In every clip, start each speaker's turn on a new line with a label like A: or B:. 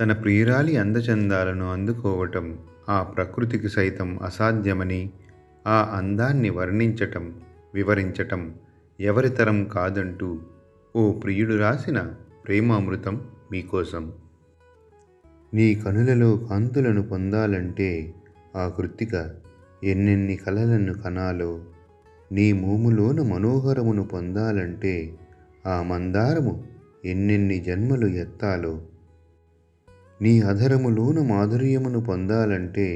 A: తన ప్రియురాలి అందచందాలను అందుకోవటం ఆ ప్రకృతికి సైతం అసాధ్యమని ఆ అందాన్ని వర్ణించటం వివరించటం ఎవరితరం కాదంటూ ఓ ప్రియుడు రాసిన ప్రేమామృతం మీకోసం. నీ కనులలో కాంతులను పొందాలంటే ఆ కృత్తిక ఎన్నెన్ని కలలను కనాలో నీ మోములోన మనోహరమును పొందాలంటే ఆ మందారము ఎన్నెన్ని జన్మలు ఎత్తాలో నీ అధరములోన మాధుర్యమును పొందాలంటే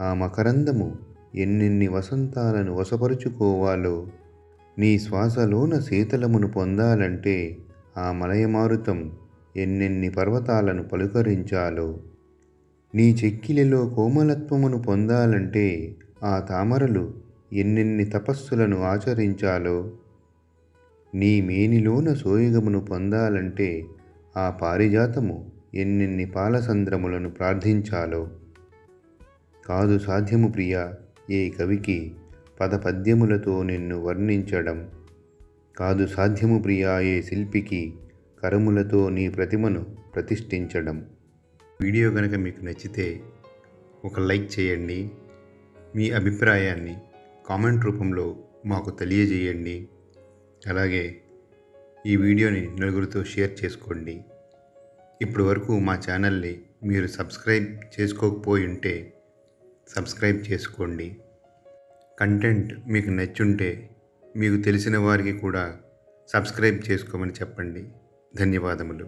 A: ఆ మకరందము ఎన్నెన్ని వసంతాలను వశపరుచుకోవాలో నీ శ్వాసలోన శీతలమును పొందాలంటే ఆ మలయమారుతం ఎన్నెన్ని పర్వతాలను పలుకరించాలో నీ చెక్కిలిలో కోమలత్వమును పొందాలంటే ఆ తామరలు ఎన్నెన్ని తపస్సులను ఆచరించాలో నీ మేనిలోన సోయగమును పొందాలంటే ఆ పారిజాతము ఎన్నెన్ని పాలసంద్రములను ప్రార్థించాలో? కాదు సాధ్యము ప్రియా ఏ కవికి పదపద్యములతో నిన్ను వర్ణించడం. కాదు సాధ్యము ప్రియా ఏ శిల్పికి కరములతో నీ ప్రతిమను ప్రతిష్ఠించడం. వీడియో కనుక మీకు నచ్చితే ఒక లైక్ చేయండి. మీ అభిప్రాయాన్ని కామెంట్ రూపంలో మాకు తెలియజేయండి. అలాగే ఈ వీడియోని నలుగురితో షేర్ చేసుకోండి. ఇప్పటి వరకు మా ఛానల్ని మీరు సబ్స్క్రైబ్ చేసుకోకపోయి ఉంటే సబ్స్క్రైబ్ చేసుకోండి. కంటెంట్ మీకు నచ్చుంటే మీకు తెలిసిన వారికి కూడా సబ్స్క్రైబ్ చేసుకోమని చెప్పండి. ధన్యవాదములు.